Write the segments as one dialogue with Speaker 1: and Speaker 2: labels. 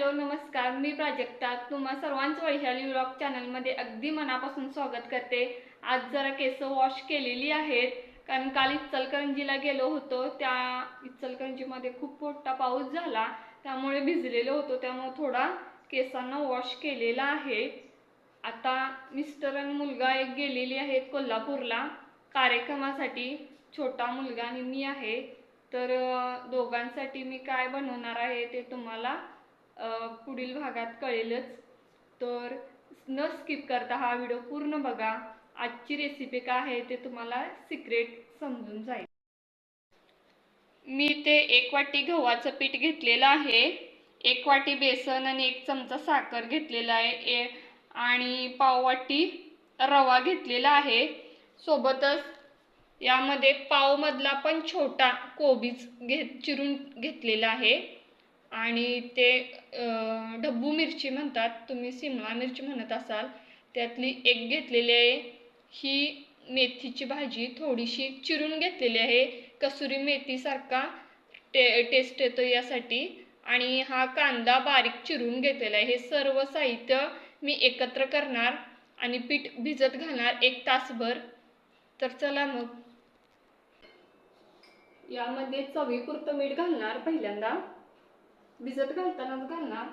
Speaker 1: Hello नमस्कार. मी प्राजक्ता. तुम्हा सर्वांचं वैशाली व्लॉग चॅनलमध्ये अगदी मनापासून स्वागत करते. आज जरा केस वॉश केलेली आहेत. कारण काल इचलकरंजीला गेलो होतो. त्या इचलकरंजीमध्ये खूप मोठा पाऊस झाला. त्यामुळे भिजलेलो होतो. त्यामुळे थोडा केसांना वॉश केलेला आहे. आता मिस्टर आणि मुलगा एक गेलेली आहेत कोल्हापूरला. कार्यक्रमासाठी छोटा मुलगा आणि मी आहे. तर दोघांसाठी मी काय बनवणार आहे ते तुम्हाला पुढील भागात कळेलच. तर न स्किप करता हा व्हिडिओ पूर्ण बघा. आजची रेसिपी काय आहे ते तुम्हाला सिक्रेट समजून जाईल. मी ते एक वाटी गव्हाचं पीठ घेतलेलं आहे. एक वाटी बेसन आणि एक चमचा साखर घेतलेला आहे. ए आणि पाववाटी रवा घेतलेला आहे. सोबतच यामध्ये पावमधला पण छोटा कोबीज घे चिरून घेतलेला आहे. आणि ते अं, ढब्बू मिरची म्हणतात तुम्ही सिमला मिरची म्हणत असाल त्यातली एक घेतलेली आहे ही मेथीची भाजी थोडीशी चिरून घेतलेली आहे कसुरी मेथीसारखा टे टेस्ट येतो यासाठी आणि हा कांदा बारीक चिरून घेतलेला आहे. हे सर्व साहित्य मी एकत्र करणार आणि पीठ भिजत घालणार एक तासभर. तर चला मग. यामध्ये चवीपुरतं मीठ घालणार पहिल्यांदा. भिजत घालतानाच घालणार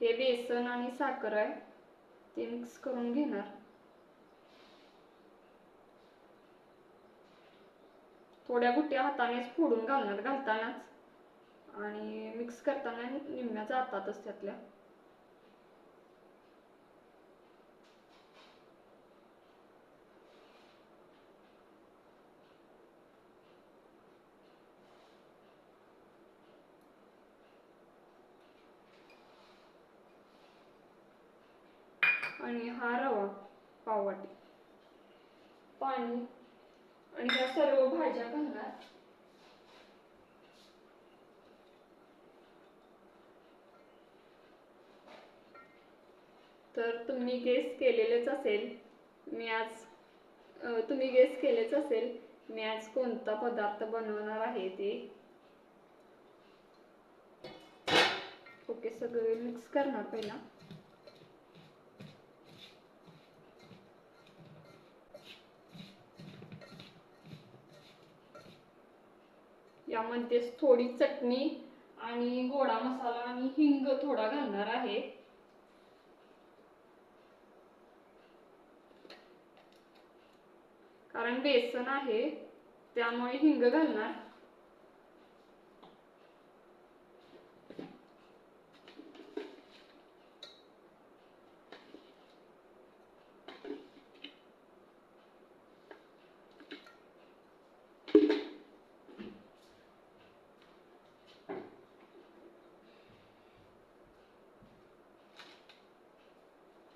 Speaker 1: हे बेसन आणि साखर आहे ते मिक्स करून घेणार. थोड्या गुट्या हातानेच फोडून घालणार घालतानाच. आणि मिक्स करताना निम्म्या जातातच त्यातल्या. आणि हा रवा पाववाटी. पाणी आणि ह्या सर्व भाज्या घालणार. तर तुम्ही गेस केलेलेच असेल मी आज तुम्ही गेस केलेच असेल मी आज कोणता पदार्थ बनवणार आहे ते. ओके सगळे मिक्स करणार पहिला. यामध्ये थोडी चटणी आणि गोडा मसाला आणि हिंग थोडा घालणार आहे. कारण बेसन आहे त्यामुळे हिंग घालणार.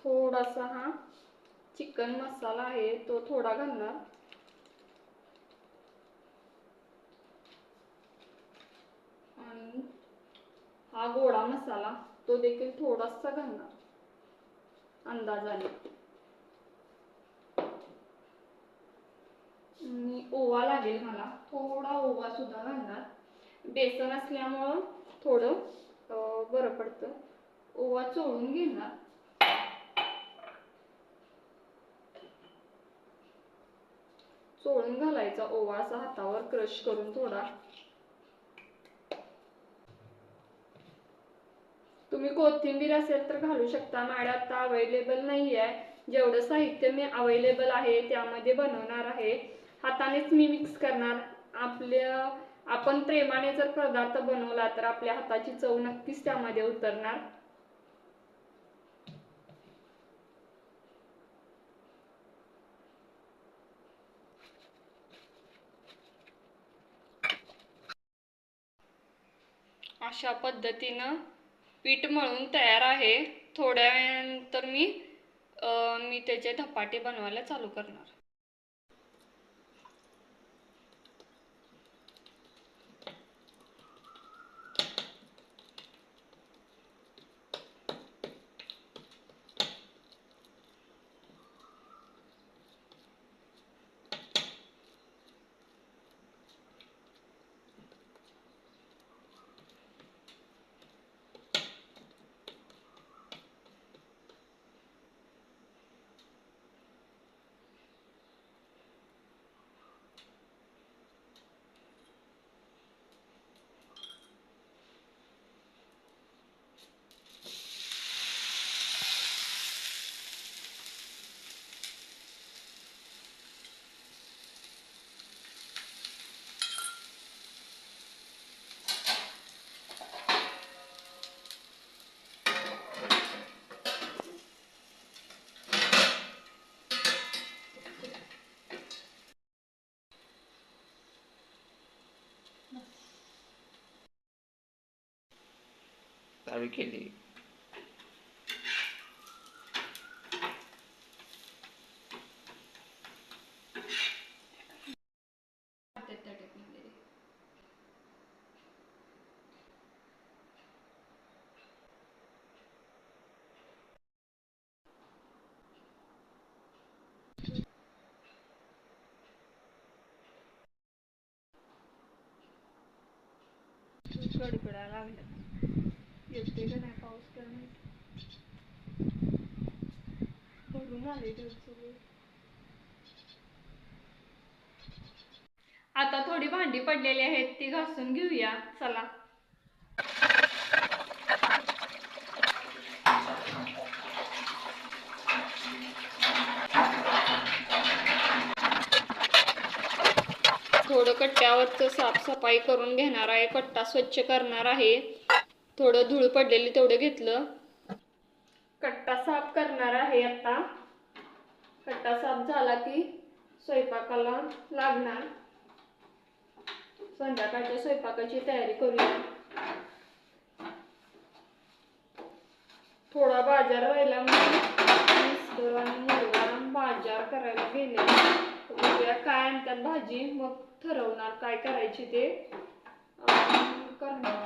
Speaker 1: थोडासा हा चिकन मसाला आहे तो थोडा घालणार. आणि हा गोडा मसाला तो देखील थोडासा घालणार. अंदाजाने ओवा लागेल मला थोडा ओवा सुद्धा घालणार. बेसन असल्यामुळं थोडं बरं पडतं. ओवा चोळून घेणार. चोळून घालायचा ओवा असा हातावर क्रश करून थोडा. तुम्ही कोथिंबीर असेल तर घालू शकता. माझ्या आता अवेलेबल नाही आहे जेवढं साहित्य मी अवेलेबल आहे त्यामध्ये बनवणार आहे. हातानेच मी मिक्स करणार. आपल्या आपण प्रेमाने जर पदार्थ बनवला तर आपल्या हाताची चव नक्कीच त्यामध्ये उतरणार. अशा पद्धतीनं पीठ मळून तयार आहे. थोड्या वेळानंतर मी मी त्याचे धपाटे बनवायला चालू करणार.
Speaker 2: चालू केली
Speaker 1: गडगडा लागला येते नाही पाऊस भरून आले सगळे आता थोडी भांडी पडलेली आहेत ती घासून घेऊया चला. थोडं कट्ट्यावरचं साफसफाई करून घेणार आहे कट्टा स्वच्छ करणार आहे. थोडं धूळ पडलेली तेवढं घेतलं. कट्टा साफ करणार आहे आता. कट्टा साफ झाला की स्वयंपाकाला लागणार. संध्याकाळच्या स्वयंपाकाची तयारी करूया. थोडा बाजार राहिला म्हणून आणि मुलगा बाजार करायला गेले. उद्या काय आणतात भाजी मग ठरवणार काय करायची ते. करणार.